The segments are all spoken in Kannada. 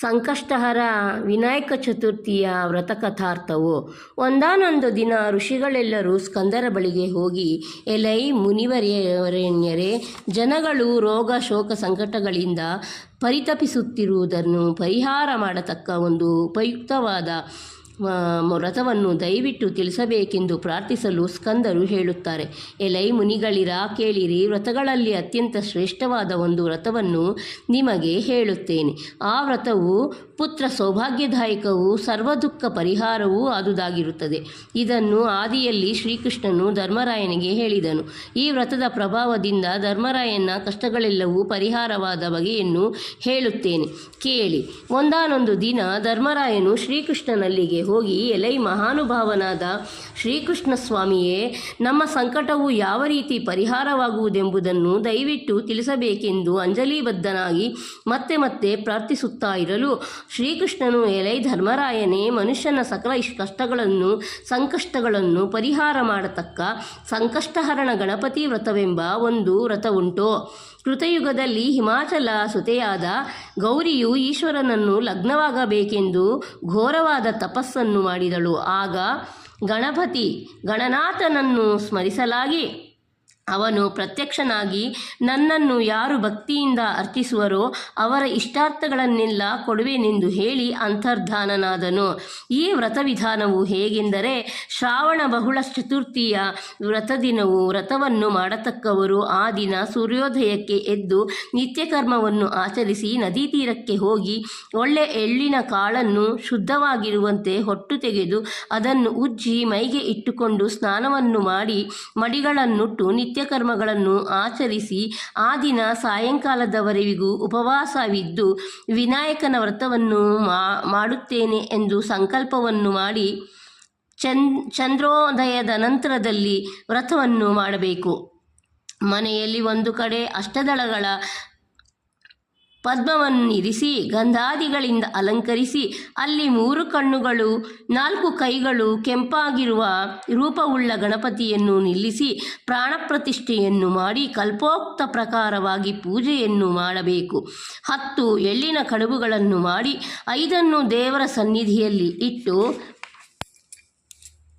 ಸಂಕಷ್ಟಹರ ವಿನಾಯಕ ಚತುರ್ಥಿಯ ವ್ರತಕಥಾರ್ಥವು. ಒಂದಾನೊಂದು ದಿನ ಋಷಿಗಳೆಲ್ಲರೂ ಸ್ಕಂದರ ಬಳಿಗೆ ಹೋಗಿ, ಎಲೈ ಮುನಿವರೆಣ್ಯರೇ ಜನಗಳು ರೋಗ ಶೋಕ ಸಂಕಟಗಳಿಂದ ಪರಿತಪಿಸುತ್ತಿರುವುದನ್ನು ಪರಿಹಾರ ಮಾಡತಕ್ಕ ಒಂದು ಉಪಯುಕ್ತವಾದ ವ್ರತವನ್ನು ದಯವಿಟ್ಟು ತಿಳಿಸಬೇಕೆಂದು ಪ್ರಾರ್ಥಿಸಲು ಸ್ಕಂದರು ಹೇಳುತ್ತಾರೆ. ಎಲೈ ಮುನಿಗಳಿರಾ, ಕೇಳಿರಿ, ವ್ರತಗಳಲ್ಲಿ ಅತ್ಯಂತ ಶ್ರೇಷ್ಠವಾದ ಒಂದು ವ್ರತವನ್ನು ನಿಮಗೆ ಹೇಳುತ್ತೇನೆ. ಆ ವ್ರತವು ಪುತ್ರ ಸೌಭಾಗ್ಯದಾಯಕವೂ ಸರ್ವ ದುಃಖ ಪರಿಹಾರವೂ ಆದುದಾಗಿರುತ್ತದೆ. ಇದನ್ನು ಆದಿಯಲ್ಲಿ ಶ್ರೀಕೃಷ್ಣನು ಧರ್ಮರಾಯನಿಗೆ ಹೇಳಿದನು. ಈ ವ್ರತದ ಪ್ರಭಾವದಿಂದ ಧರ್ಮರಾಯನ ಕಷ್ಟಗಳೆಲ್ಲವೂ ಪರಿಹಾರವಾದ ಬಗೆಯನ್ನು ಹೇಳುತ್ತೇನೆ. ಕೇಳಿ, ಒಂದಾನೊಂದು ದಿನ ಧರ್ಮರಾಯನು ಶ್ರೀಕೃಷ್ಣನಲ್ಲಿಗೆ ಹೋಗಿ ಎಲೈ ಮಹಾನುಭಾವನಾದ ಶ್ರೀಕೃಷ್ಣ ಸ್ವಾಮಿಯೇ ನಮ್ಮ ಸಂಕಟವು ಯಾವ ರೀತಿ ಪರಿಹಾರವಾಗುವುದೆಂಬುದನ್ನು ದಯವಿಟ್ಟು ತಿಳಿಸಬೇಕೆಂದು ಅಂಜಲಿಬದ್ಧನಾಗಿ ಮತ್ತೆ ಮತ್ತೆ ಪ್ರಾರ್ಥಿಸುತ್ತಾ ಇರಲು ಶ್ರೀಕೃಷ್ಣನು ಎಲೈ ಧರ್ಮರಾಯನೇ ಮನುಷ್ಯನ ಸಕಲ ಕಷ್ಟಗಳನ್ನು, ಸಂಕಷ್ಟಗಳನ್ನು ಪರಿಹಾರ ಮಾಡತಕ್ಕ ಸಂಕಷ್ಟಹರಣ ಗಣಪತಿ ವ್ರತವೆಂಬ ಒಂದು ವ್ರತವುಂಟು. ಕೃತಯುಗದಲ್ಲಿ ಹಿಮಾಚಲ ಸುತೆಯಾದ ಗೌರಿಯು ಈಶ್ವರನನ್ನು ಲಗ್ನವಾಗಬೇಕೆಂದು ಘೋರವಾದ ತಪಸ್ಸನ್ನು ಮಾಡಿದಳು. ಆಗ ಗಣಪತಿ ಗಣನಾಥನನ್ನು ಸ್ಮರಿಸಲಾಗಿ ಅವನು ಪ್ರತ್ಯಕ್ಷನಾಗಿ, ನನ್ನನ್ನು ಯಾರು ಭಕ್ತಿಯಿಂದ ಅರ್ಚಿಸುವರೋ ಅವರ ಇಷ್ಟಾರ್ಥಗಳನ್ನೆಲ್ಲ ಕೊಡುವೆನೆಂದು ಹೇಳಿ ಅಂತರ್ಧಾನನಾದನು. ಈ ವ್ರತವಿಧಾನವು ಹೇಗೆಂದರೆ, ಶ್ರಾವಣ ಬಹುಳ ಚತುರ್ಥಿಯ ವ್ರತದಿನವು ವ್ರತವನ್ನು ಮಾಡತಕ್ಕವರು ಆ ದಿನ ಸೂರ್ಯೋದಯಕ್ಕೆ ಎದ್ದು ನಿತ್ಯಕರ್ಮವನ್ನು ಆಚರಿಸಿ ನದಿ ತೀರಕ್ಕೆ ಹೋಗಿ ಒಳ್ಳೆ ಎಳ್ಳಿನ ಕಾಳನ್ನು ಶುದ್ಧವಾಗಿರುವಂತೆ ಹೊಟ್ಟು ತೆಗೆದು ಅದನ್ನು ಉಜ್ಜಿ ಮೈಗೆ ಇಟ್ಟುಕೊಂಡು ಸ್ನಾನವನ್ನು ಮಾಡಿ ಮಡಿಗಳನ್ನುಟ್ಟು ನಿತ್ಯಕರ್ಮಗಳನ್ನು ಆಚರಿಸಿ ಆ ದಿನ ಸಾಯಂಕಾಲದವರೆವಿಗೂ ಉಪವಾಸವಿದ್ದು ವಿನಾಯಕನ ವ್ರತವನ್ನು ಮಾಡುತ್ತೇನೆ ಎಂದು ಸಂಕಲ್ಪವನ್ನು ಮಾಡಿ ಚಂದ್ ಚಂದ್ರೋದಯದ ನಂತರದಲ್ಲಿ ವ್ರತವನ್ನು ಮಾಡಬೇಕು. ಮನೆಯಲ್ಲಿ ಒಂದು ಕಡೆ ಅಷ್ಟದಳಗಳ ಪದ್ಮವನ್ನು ಇರಿಸಿ ಗಂಧಾದಿಗಳಿಂದ ಅಲಂಕರಿಸಿ, ಅಲ್ಲಿ ಮೂರು ಕಣ್ಣುಗಳು, ನಾಲ್ಕು ಕೈಗಳು ಕೆಂಪಾಗಿರುವ ರೂಪವುಳ್ಳ ಗಣಪತಿಯನ್ನು ನಿಲ್ಲಿಸಿ, ಪ್ರಾಣಪ್ರತಿಷ್ಠೆಯನ್ನು ಮಾಡಿ, ಕಲ್ಪೋಕ್ತ ಪ್ರಕಾರವಾಗಿ ಪೂಜೆಯನ್ನು ಮಾಡಬೇಕು. ಹತ್ತು ಎಳ್ಳಿನ ಕಡುಬುಗಳನ್ನು ಮಾಡಿ, ಐದನ್ನು ದೇವರ ಸನ್ನಿಧಿಯಲ್ಲಿ ಇಟ್ಟು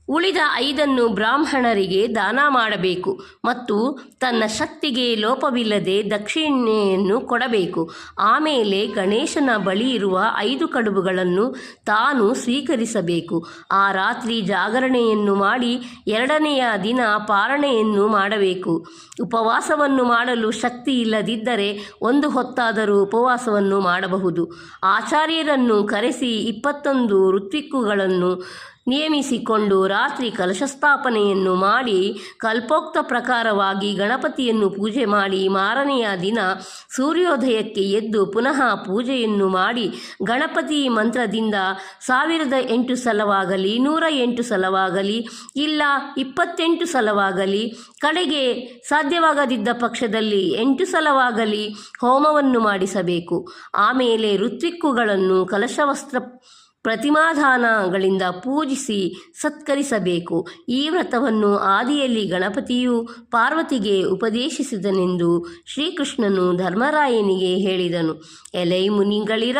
ಉಳಿದ ಐದನ್ನು ಬ್ರಾಹ್ಮಣರಿಗೆ ದಾನ ಮಾಡಬೇಕು ಮತ್ತು ತನ್ನ ಶಕ್ತಿಗೆ ಲೋಪವಿಲ್ಲದೆ ದಕ್ಷಿಣೆಯನ್ನು ಕೊಡಬೇಕು. ಆಮೇಲೆ ಗಣೇಶನ ಬಳಿ ಇರುವ ಐದು ಕಡುಬುಗಳನ್ನು ತಾನು ಸ್ವೀಕರಿಸಬೇಕು. ಆ ರಾತ್ರಿ ಜಾಗರಣೆಯನ್ನು ಮಾಡಿ ಎರಡನೆಯ ದಿನ ಪಾರಣೆಯನ್ನು ಮಾಡಬೇಕು. ಉಪವಾಸವನ್ನು ಮಾಡಲು ಶಕ್ತಿ ಇಲ್ಲದಿದ್ದರೆ ಒಂದು ಹೊತ್ತಾದರೂ ಉಪವಾಸವನ್ನು ಮಾಡಬಹುದು. ಆಚಾರ್ಯರನ್ನು ಕರೆಸಿ ಇಪ್ಪತ್ತೊಂದು ಋತ್ವಿಕ್ಕುಗಳನ್ನು ನೇಮಿಸಿಕೊಂಡು ರಾತ್ರಿ ಕಲಶಸ್ಥಾಪನೆಯನ್ನು ಮಾಡಿ ಕಲ್ಪೋಕ್ತ ಪ್ರಕಾರವಾಗಿ ಗಣಪತಿಯನ್ನು ಪೂಜೆ ಮಾಡಿ ಮಾರನೆಯ ದಿನ ಸೂರ್ಯೋದಯಕ್ಕೆ ಎದ್ದು ಪುನಃ ಪೂಜೆಯನ್ನು ಮಾಡಿ ಗಣಪತಿ ಮಂತ್ರದಿಂದ ಸಾವಿರದ ಎಂಟು ಸಲವಾಗಲಿ, ನೂರ ಎಂಟು ಸಲವಾಗಲಿ, ಇಲ್ಲ ಇಪ್ಪತ್ತೆಂಟು ಸಲವಾಗಲಿ, ಕಡೆಗೆ ಸಾಧ್ಯವಾಗದಿದ್ದ ಪಕ್ಷದಲ್ಲಿ ಎಂಟು ಸಲವಾಗಲಿ ಹೋಮವನ್ನು ಮಾಡಿಸಬೇಕು. ಆಮೇಲೆ ಋತ್ವಿಕ್ಕುಗಳನ್ನು ಕಲಶವಸ್ತ್ರ ಪ್ರತಿಮಾಧಾನಗಳಿಂದ ಪೂಜಿಸಿ ಸತ್ಕರಿಸಬೇಕು. ಈ ವ್ರತವನ್ನು ಆದಿಯಲ್ಲಿ ಗಣಪತಿಯು ಪಾರ್ವತಿಗೆ ಉಪದೇಶಿಸಿದನೆಂದು ಶ್ರೀಕೃಷ್ಣನು ಧರ್ಮರಾಯನಿಗೆ ಹೇಳಿದನು. ಎಲೈ ಮುನಿಗಳಿರ,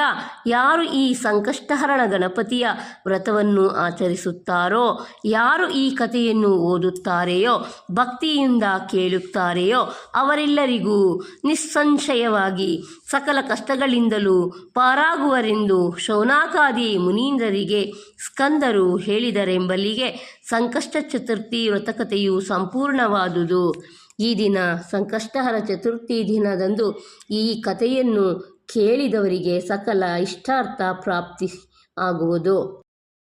ಯಾರು ಈ ಸಂಕಷ್ಟಹರಣ ಗಣಪತಿಯ ವ್ರತವನ್ನು ಆಚರಿಸುತ್ತಾರೋ, ಯಾರು ಈ ಕಥೆಯನ್ನು ಓದುತ್ತಾರೆಯೋ, ಭಕ್ತಿಯಿಂದ ಕೇಳುತ್ತಾರೆಯೋ, ಅವರೆಲ್ಲರಿಗೂ ನಿಸ್ಸಂಶಯವಾಗಿ ಸಕಲ ಕಷ್ಟಗಳಿಂದಲೂ ಪಾರಾಗುವರೆಂದು ಶೌನಾಕಾದಿ ಮುನೀಂದರಿಗೆ ಸ್ಕಂದರು ಹೇಳಿದರೆಂಬಲ್ಲಿಗೆ ಸಂಕಷ್ಟ ಚತುರ್ಥಿ ವ್ರತಕತೆಯು ಸಂಪೂರ್ಣವಾದುದು. ಈ ದಿನ ಸಂಕಷ್ಟಹರ ಚತುರ್ಥಿ ದಿನದಂದು ಈ ಕಥೆಯನ್ನು ಕೇಳಿದವರಿಗೆ ಸಕಲ ಇಷ್ಟಾರ್ಥ ಪ್ರಾಪ್ತಿ ಆಗುವುದು.